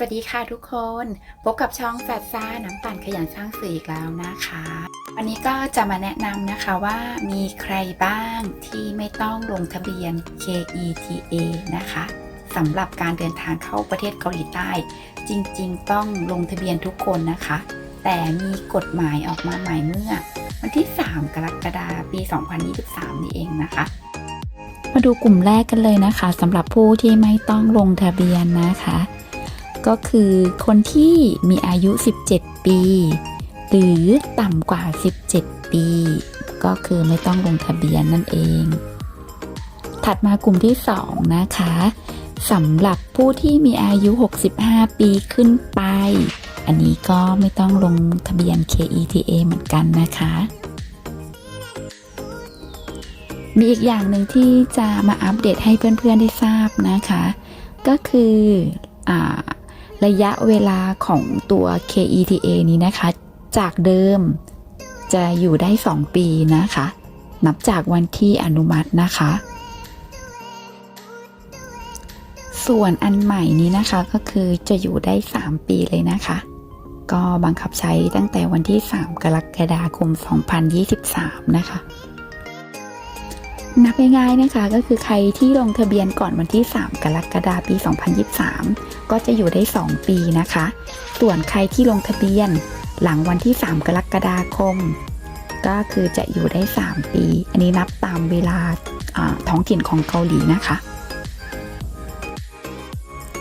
สวัสดีค่ะทุกคน พบกับช่องแฟดซ่าน้ำปั่นขยันสร้างสื่ออีกแล้วนะคะ วันนี้ก็จะมาแนะนำนะคะว่ามีใครบ้างที่ไม่ต้องลงทะเบียน KETA นะคะสำหรับการเดินทางเข้าประเทศเกาหลีใต้ จริงๆ ต้องลงทะเบียนทุกคนนะคะ แต่มีกฎหมายออกมาใหม่เมื่อ วันที่ 3 กรกฎาคมปี 2023 นี่เองนะคะมาดูกลุ่มแรกกันเลยนะคะสำหรับผู้ที่ไม่ต้องลงทะเบียนนะคะ ก็คือคนที่มีอายุ 17 ปี หรือต่ำกว่า 17 ปี ก็คือไม่ต้องลงทะเบียนนั่นเอง ถัดมากลุ่มที่ 2 นะคะสำหรับผู้ที่มีอายุ 65 ปีขึ้นไป อันนี้ก็ไม่ต้องลงทะเบียน KETA เหมือนกันนะคะ มีอีกอย่างหนึ่งที่จะมาอัปเดตให้เพื่อนๆได้ทราบนะคะ ก็คืออา ระยะเวลาของตัว KETA นี้นะคะ จากเดิมจะอยู่ได้ 2 ปีนะคะ นับจากวันที่อนุมัตินะคะ ส่วนอันใหม่นี้นะคะก็คือจะอยู่ได้ 3 ปีเลยนะคะ ก็บังคับใช้ตั้งแต่วันที่ 3 กรกฎาคม 2023 นะคะ นับง่ายๆนะคะก็คือใครที่ลงทะเบียนก่อนวันที่ 3 กรกฎาคมปี 2023 ก็จะอยู่ได้ 2 ปีนะคะ ส่วนใครที่ลงทะเบียนหลังวันที่ 3 กรกฎาคม ก็คือจะอยู่ได้ 3 ปี อันนี้นับตามเวลาอ่าท้องถิ่นของเกาหลีนะคะ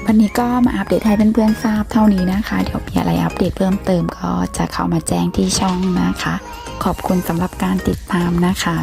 วันนี้ก็มาอัปเดตให้เพื่อนๆทราบเท่านี้นะคะ เดี๋ยวมีอะไรอัปเดตเพิ่มเติมก็จะเข้ามาแจ้งที่ช่องนะคะ ขอบคุณสำหรับการติดตามนะคะ